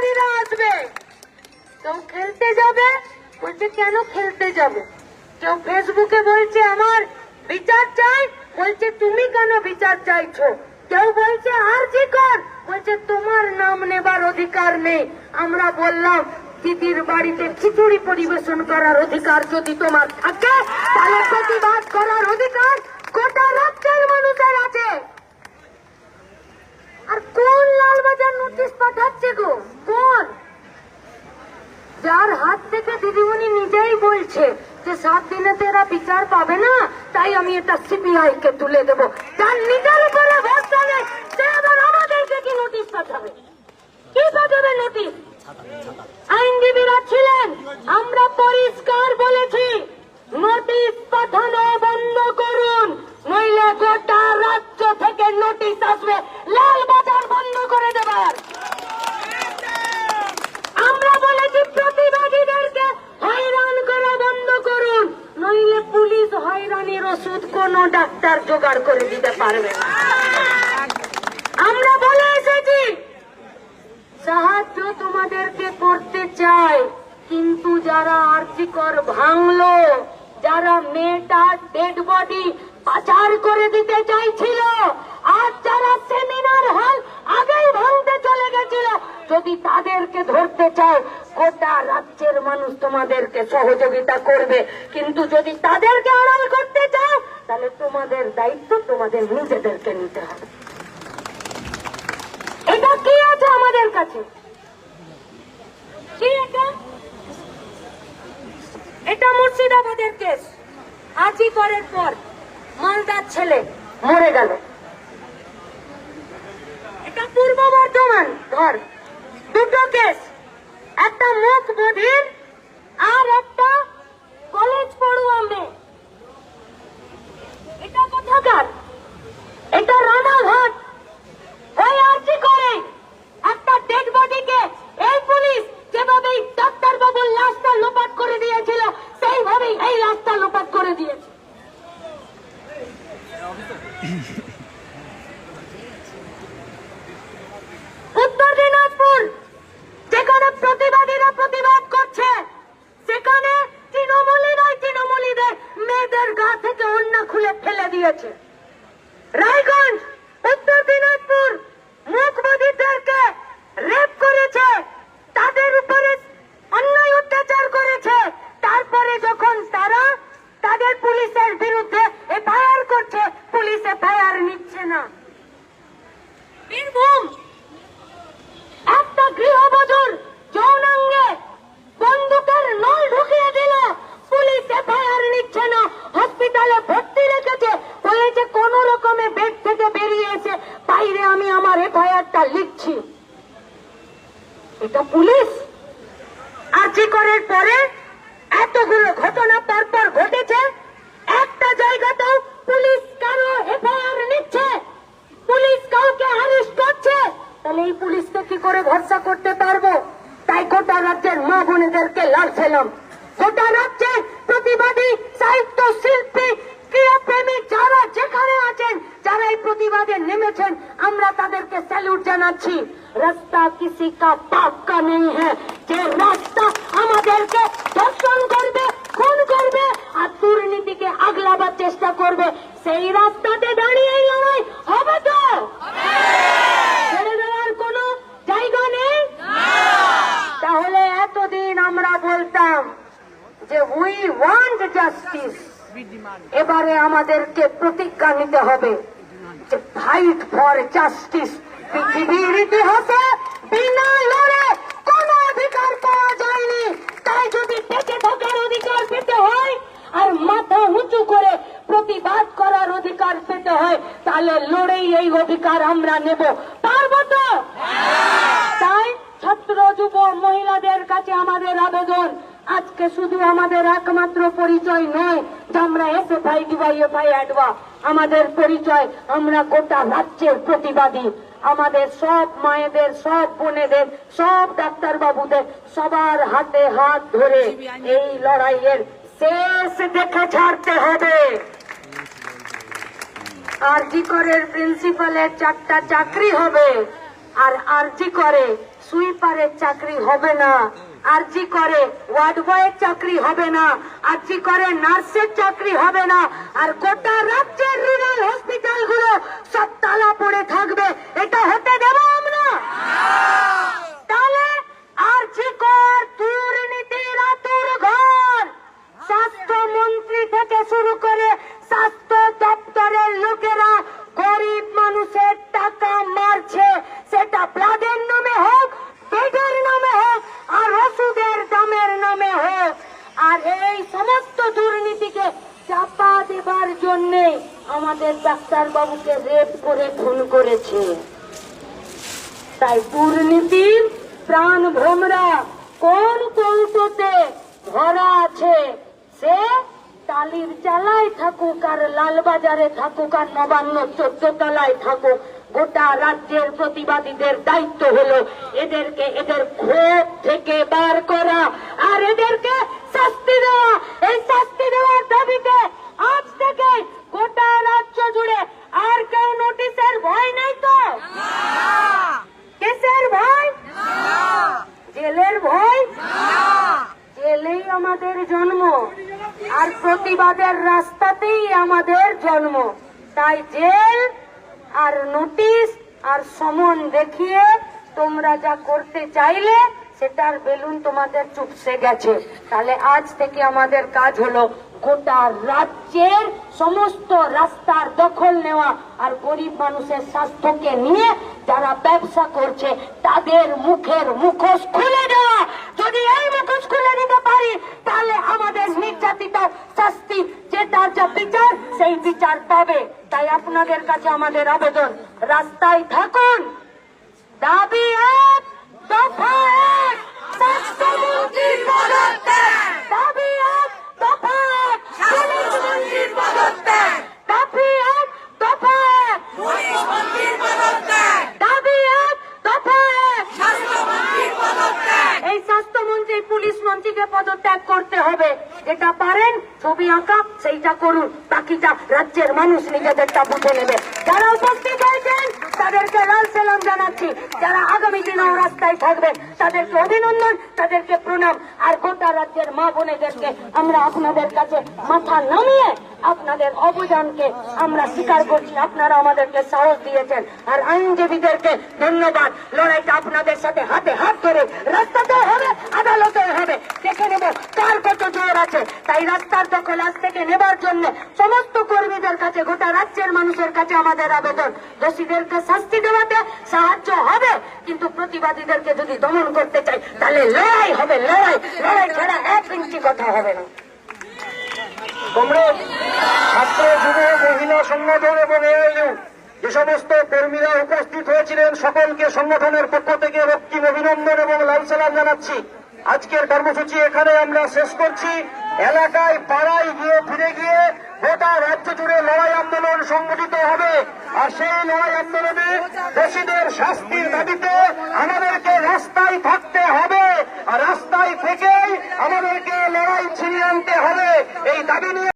অপরাধীরা আসবে। কেউ খেলতে যাবে? বলছে, কেন খেলতে যাবে? কেউ ফেসবুকে বলছে, আমার বিচার চাই। বলছে, তুমি কেন বিচার চাইছো? কেউ বলছে, আর কি কর? বলছে, তোমার নাম নেবার অধিকার নেই। আমরা বললাম, দিদির বাড়িতে খিচুড়ি পরিবেশন করার অধিকার যদি তোমার থাকে, তাহলে প্রতিবাদ করার অধিকার গোটা রাজ্যের মানুষের আছে। আর কোন লালবাজার নোটিশ পাঠাচ্ছে গো? কোন? যার হাত থেকে দিদিমণি নিজেই বলছে যে সাত বিচার পাবে না, তাই আমি এটা সিবিআই কে তুলে দেবো। যার নিজের উপরে সে আবার আমাদেরকে কি নোটিশ পাঠাবে? কি পাঠাবে নোটিশ? আইনজীবীরা ছিলেন, আমরা পরিষ্কার বলেছি নোটিশ পাঠানো বন্ধ করুন নইলে গোটা রাজ্য থেকে নোটিশ আসবে লাল বাজার বন্ধ করে দেবার আমরা বলেছি প্রতিবাদীদেরকে হয়রান করা বন্ধ করুন নইলে পুলিশ হয়রানির ওষুধ কোন ডাক্তার জোগাড় করে দিতে পারবে আমরা বলে এসেছি, সাহায্য তোমাদেরকে করতে চাই, কিন্তু যারা আর্থিকর ভাঙলো, যারা মেয়েটার ডেড বডি পাচার করে দিতে চাইছিল, আর যারা সেমিনার হল আগেই ভাঙতে চলে গেছিল, যদি তাদেরকে ধরতে চাও, গোটা রাজ্যের মানুষ তোমাদেরকে সহযোগিতা করবে। কিন্তু যদি তাদেরকে আড়াল করতে চাও তাহলে তোমাদের দায়িত্ব তোমাদের নিজেদেরকে নিতে হবে। এটা কি আছে আমাদের কাছে? এটা? মুর্শিদাবাদের কেস। আজি করার পর মালদার ছেলে মরে গেল। এটা পূর্ব বর্ধমান। ধর, দুটো কেস। একটা মুখ বধির আর একটা কলেজ পড়ুয়া মেয়ে। কোথাকার এটা রানাঘাট। ওই কি করে একটা ডেড বডিকে এই পুলিশ যেভাবে ডাক্তার বাবুর লাশটা লোপাট করে দিয়েছিল সেইভাবেই এই লাশটা লোপাট করে দিয়েছে উত্তর দিনাজপুর যেখানে প্রতিবাদীরা প্রতিবাদ করছে সেখানে তৃণমূলী নয় তৃণমূলীদের মেয়েদের গা থেকে অন্যা খুলে ফেলে দিয়েছে রায়গঞ্জ উত্তর দিনাজপুর মুখবাদীদেরকে রেপ করেছে তাদের উপরে অন্যায় অত্যাচার করেছে তারপরে যখন তারা তাদের পুলিশের বিরুদ্ধে এফআইআর করছে পুলিশ এফআইআর নিচ্ছে না বীরভূম একটা গৃহবধূর যৌনাঙ্গে বন্দুকের নল ঢুকিয়ে দিল পুলিশ এফআইআর নিচ্ছে না হসপিটালে ভর্তি রেখেছে বলেছে কোন রকমে বেড থেকে বেরিয়ে এসে বাইরে আমি আমার এফআইআরটা লিখছি এটা পুলিশ। আর্জি করার পরে? এতগুলো ঘটনা পরপর ঘটেছে। একটা জায়গাতেও পুলিশ কারও এফআইআর নিচ্ছে। পুলিশ কাউকে অ্যারেস্ট করছে। তাহলে এই পুলিশকে কি করে ভরসা করতে পারব? তাই গোটা রাজ্যের মা বোনেদেরকে লড়ছিলাম গোটা রাজ্যের প্রতিবাদী সাহিত্য শিল্পী প্রতিবাদে নেমেছেন আমরা তাদেরকে স্যালুট জানাচ্ছি। রাস্তা কিসি কা পাক্কা নেই হ্যাঁ যে রাস্তা আমাদেরকে ধর্ষণ করবে খুন করবে আর দুর্নীতিকে আগলাবার চেষ্টা করবে সেই রাস্তাতে দাঁড়িয়ে লড়াই হবে তো? ছেড়ে দেওয়ার কোনো জায়গা নেই? তাহলে এতদিন আমরা বলতাম যে উই ওয়ান্ট জাস্টিস এবারে আমাদেরকে প্রতিজ্ঞা নিতে হবে। ফাইট ফর জাস্টিস পৃথিবীর ইতিহাসে বিনা লড়ে কোনো অধিকার পাওয়া যায়নি। তাই যদি বেঁচে থাকার অধিকার পেতে হয় আর মাথা উঁচু করে প্রতিবাদ করার অধিকার পেতে হয় তাহলে লড়েই এই অধিকার আমরা নেব। পারব তো? তাই ছাত্র যুব মহিলাদের কাছে আমাদের আবেদন আজকে শুধু আমাদের একমাত্র পরিচয় নয়, যে আমরা এসে ভাই অ্যাডবা আমাদের পরিচয়, আমরা গোটা রাজ্যের প্রতিবাদী। আমাদের সব মায়েদের, সব বোনেদের, সব ডাক্তার বাবুদের সবার হাতে হাত ধরে এই লড়াইয়ের শেষ দেখে ছাড়তে হবে। আর আরজি করের প্রিন্সিপালের চারটা চাকরি হবে। আর আর আরজি করে সুইপারের চাকরি হবে না। আরজি করে ওয়ার্ড বয়ের চাকরি হবে না আরজি করে নার্সের চাকরি হবে না, আর গোটা রাজ্যের রুরাল হসপিটালগুলো সব তালা পড়ে থাকবে, এটা হতে দেব আমরা। তাহলে আরজি কর আর এই সমস্ত দুর্নীতিকে চাপা দেবার জন্যে আমাদের ডাক্তার বাবুকে রেপ করে, খুন করেছে। তাই দুর্নীতির প্রাণ ভ্রমরা কোন কৌটোতে ধরা আছে, সে টালির চালায় থাকুক আর লালবাজারে থাকুক আর নবান্ন চোদ্দ তলায় থাকুক। গোটা রাজ্যের প্রতিবাদীদের দায়িত্ব হলো এদেরকে এদের ক্ষোভ থেকে বার করা আর এদেরকে শাস্তি দেওয়া। এই শাস্তি দেওয়ার দাবিতে আজ থেকে গোটা রাজ্য জুড়ে আর কেউ নোটিশের ভয় নেই তো? কেসের ভয়? জেলের ভয়? জেলেই আমাদের জন্ম, আর প্রতিবাদের রাস্তাতেই আমাদের জন্ম। তাই জেল আর নোটিশ আর সমন দেখিয়ে তোমরা যা করতে চাইলে সেটার বেলুন তোমাদের চুপসে গেছে। তাহলে আজ থেকে আমাদের কাজ হলো গোটা রাজ্যের সমস্ত রাস্তার দখল নেওয়া আর গরিব মানুষের স্বাস্থ্যকে নিয়ে যারা ব্যবসা করছে, তাদের মুখের মুখোশ খুলে দেওয়া। যদি এই মুখোশ খুলে দিতে পারি, তাহলে আমাদের নির্যাতিত শাস্তি যে তার যা বিচার, সেই বিচার পাবে। তাই আপনাদের কাছে আমাদের আবেদন, রাস্তায় থাকুন। দাবি এক, দফা এক পদত্যাগ দাবি এক দফা এক পুলিশমন্ত্রীর পদত্যাগ দাবি এক দফা এক পুলিশমন্ত্রীর পদত্যাগ দাবি এক দফা এক স্বাস্থ্যমন্ত্রীর পদত্যাগ এই পুলিশ মন্ত্রীকে পদত্যাগ করতে হবে। যেটা পারেন, ছবি আঁকা, সেইটা করুন। বাকিটা রাজ্যের মানুষ নিজেদেরটা বুঝে নেবে। যারা উপস্থিত হয়েছেন, তাদেরকে লাল সেলাম জানাচ্ছি। যারা আগামী দিনেও রাস্তায় থাকবেন, তাদেরকে অভিনন্দন, তাদেরকে প্রণাম। আর গোটা রাজ্যের মা বোনেদেরকে আমরা আপনাদের কাছে মাথা নামিয়ে আপনাদের অবদানকে আমরা স্বীকার করছি, আপনারা আমাদেরকে সাহস দিয়েছেন। আর আইনজীবীদেরকে ধন্যবাদ। লড়াইটা আপনাদের সাথে হাতে হাত ধরে রাস্তাতেও হবে, আদালতেও হবে। দেখে নেব কার কত জোর আছে। তাই রাস্তার দখল আজ থেকে নেবার জন্য সমস্ত কর্মীদের কাছে, গোটা রাজ্যের মানুষের কাছে আমাদের আবেদন। দোষীদেরকে শাস্তি দেওয়াতে সাহায্য হবে, কিন্তু প্রতিবাদীদেরকে যদি দমন করতে চাই, তাহলে লড়াই হবে, লড়াই। লড়াই ছাড়া এক ইঞ্চি কথা হবে না। কমরেড সংগঠন এবং এআইইউ, যে সমস্ত কর্মীরা উপস্থিত হয়েছিলেন, সকলকে সংগঠনের পক্ষ থেকে রক্তিম অভিনন্দন এবং লাল সালাম জানাচ্ছি। আজকের কর্মসূচি এখানে আমরা শেষ করছি। এলাকায় পাড়ায় গিয়ে ফিরে গিয়ে গোটা রাজ্য জুড়ে লড়াই আন্দোলন সংগঠিত হবে। আর সেই লড়াই আন্দোলনে দোষীদের শাস্তির দাবিতে আমাদেরকে রাস্তায় থাকতে হবে। আর রাস্তায় থেকেই আমাদেরকে লড়াই ছিনিয়ে আনতে হবে। এই দাবি নিয়ে